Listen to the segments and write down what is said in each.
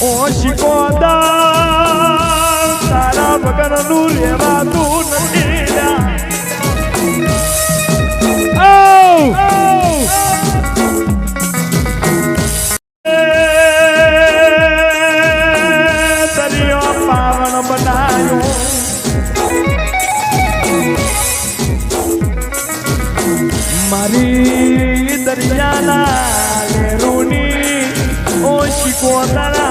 ઓ શિકોદા તારા વગરનું રહેવાતું નથી પાવન બનાયો. મારી દરિયાના લેરુની ઓછી તળાવમાં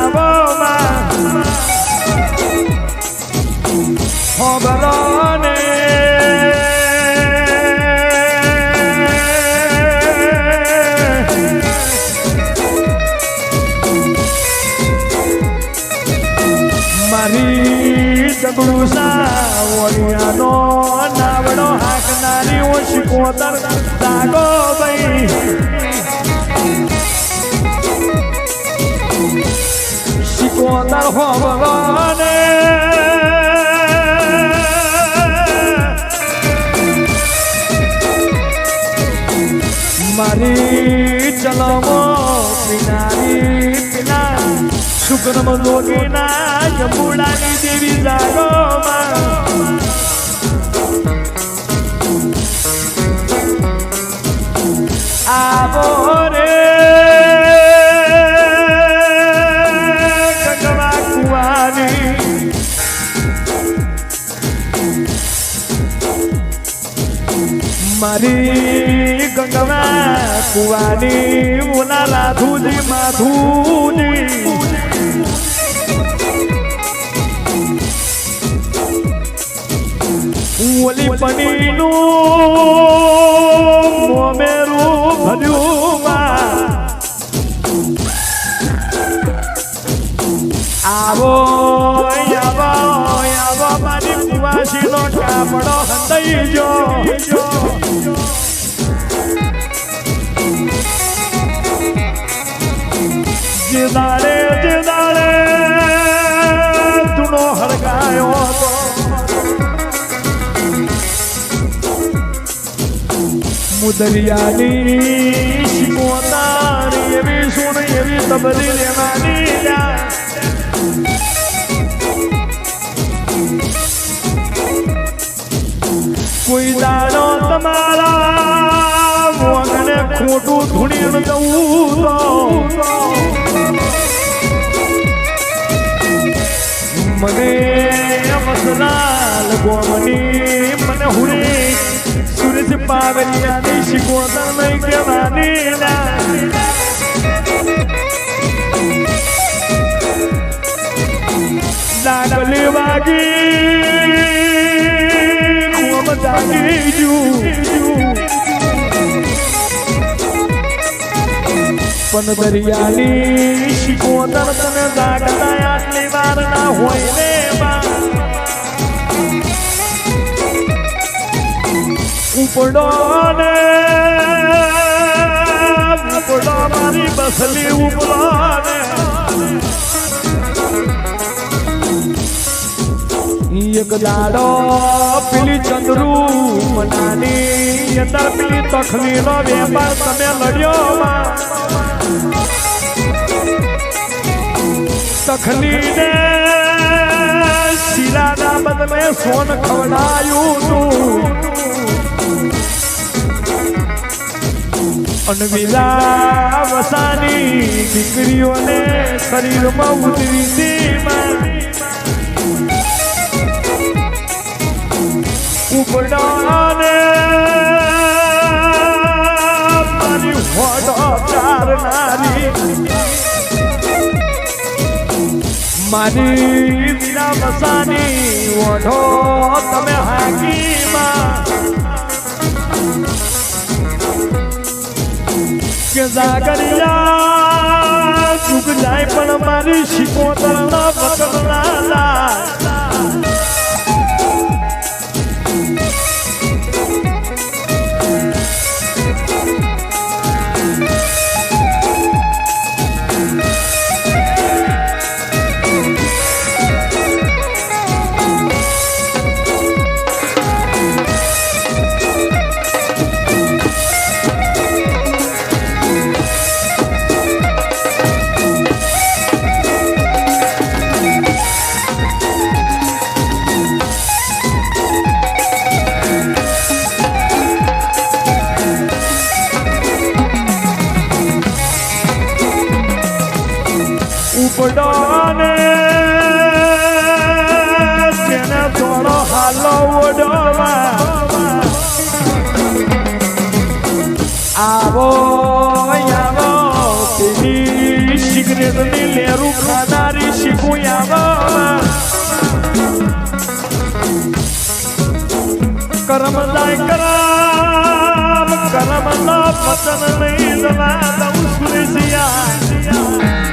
મારી ડબલું સાવણિયાનો નાવડો હાંકનારી ઓછી કોતર જાગો ભાઈ શિકોતર મારી શુક્રમ લોગીના જંબુડાની દેવી જાગો આવો મારી ગંગવા કુવાની મુના રાધુજી માધુજી ઓલી પડીનું મોમેરું ભર્યું આવો આવો આવો મારી કુવાસીનો કાપડો હંતાઈ જો જે દાડે જે દાડે ધૂણો હળગાયો હતો મુદરિયાની શિકોતારી એવી સુન, એવી તબલી લેવાની. કોઈ દાડો તમારા ખોટું ધૂણી જવું તો મને મસલાલ ગોમની, મને હુરી. સુરેશ પાવલિયાની શિકોતર નહીં કહેવાની ના. ડાકલી વાગી, ખૂબ જાગી પણ દરિયાની કોતર તને જાગતા આટલી વાર ના હોય ને ઉપડો ને, ઉપડો મારી બસલી ઉપડો ને. એક દાડો પેલી ચંદ્રુ મનાની અંદર પેલી તખલી નો વેપાર તમે લડ્યો માં. તખલી ને શીલાના બદલે સોન ખવડાયું તું અનવિલા વસાની દીકરીઓને શરીરમાં ઉતરી દી ઉપડાને મારી વિના વસાની ઓઢો તમે હાકીમાં. કે જાગરિયા ચૂક જાય પણ મારી શિકોતરના વતનના ઉપડોને તેને થોડો હાલો ઓડોમાં આવો આવો પેલી સિગરેટની લેરું ખાનારી શીખું આવો કરમ જાય કરમ કરમ ના પતન નહીં દવા દઉં સુરેશિયા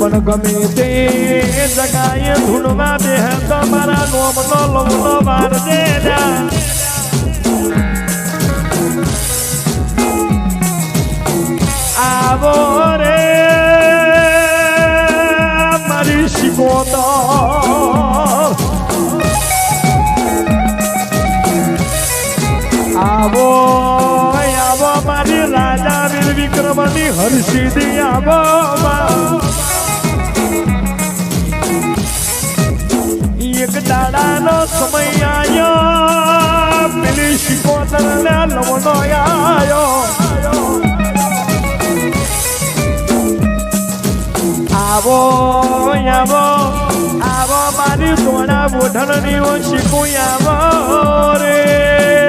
પણ ગમે તે જગાએ ધૂળમાં બે તમારા નોમનો લવનો બાર દેના આવો રે મારી શિકોતો આવો આવો મારી રાજા વીર વિક્રમની હર્ષિદી આવો સમય આયો પેલી શિકોતર ને લવનો આયો આવો આવો આવો મારી સોના બોઢણની ઓ શીખું આવો રે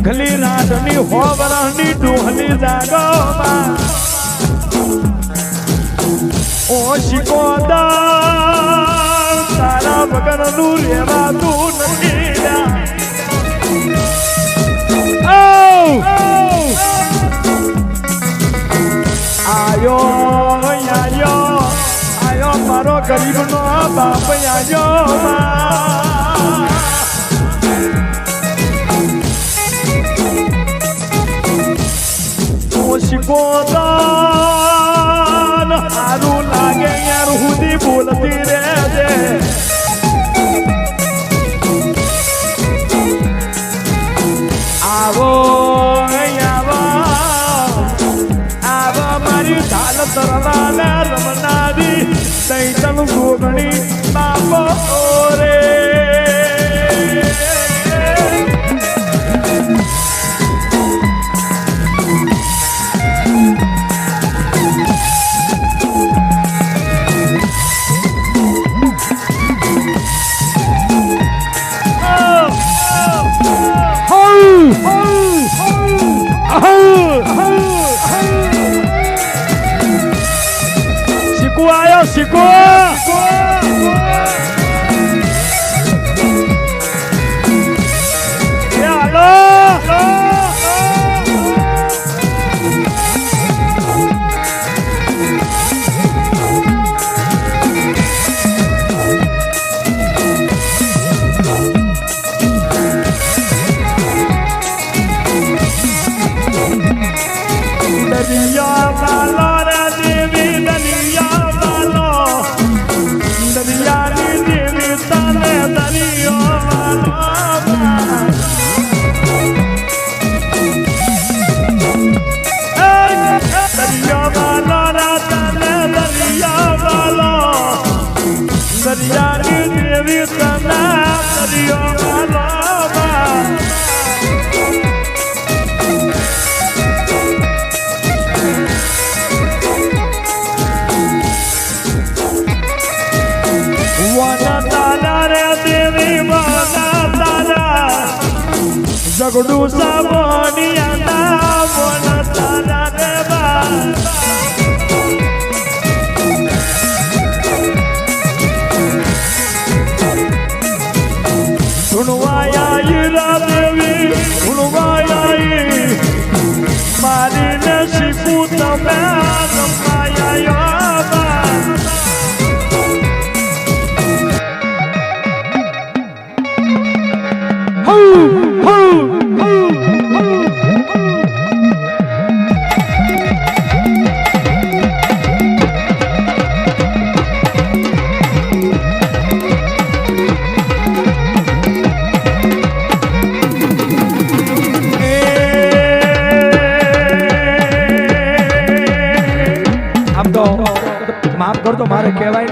મેઘલી રાતની હોવરની ડોહલી જાગોમાં ઓ શિકોદાર તારા વગરનું રહેવાતું નથી! આયો આયો આયો, મારો ગરીબનો બાપ આયો. ઓશિકોદાન હારું લાગે યાર સુધી બોલતી રહેજે શીખો આયો તારા રે દેવી વન તારા જગડું સાવનિયા વન તારા રે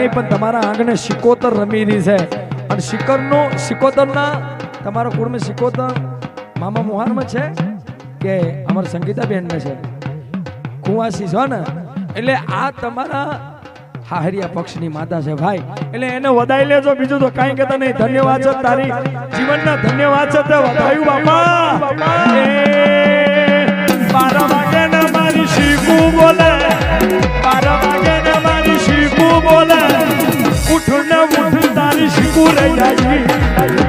નહીં પણ તમારા આંગણે સિકોતર રમી છે. અને સિકરનો, સિકોતરના, તમારા કુળમાં સિકોતર મામા મોહારમાં છે કે અમારા સંગીતાબેનને છે? કુવાસી છો ને? એટલે આ તમારા હાહરિયા પક્ષની માતા છે ભાઈ. એટલે એને વધાઈ લેજો, બીજું તો કાંઈ કહેતા નહીં. ધન્યવાદ છે તારી જીવનના ધન્યવાદ છે તે વધાયું, બાપા. બારા મારી શીખુ બોલે. મારી બોલે ઉઠને ઉઠ તારી શિકુર આવી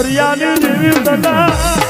દરિયાની જેવી સદા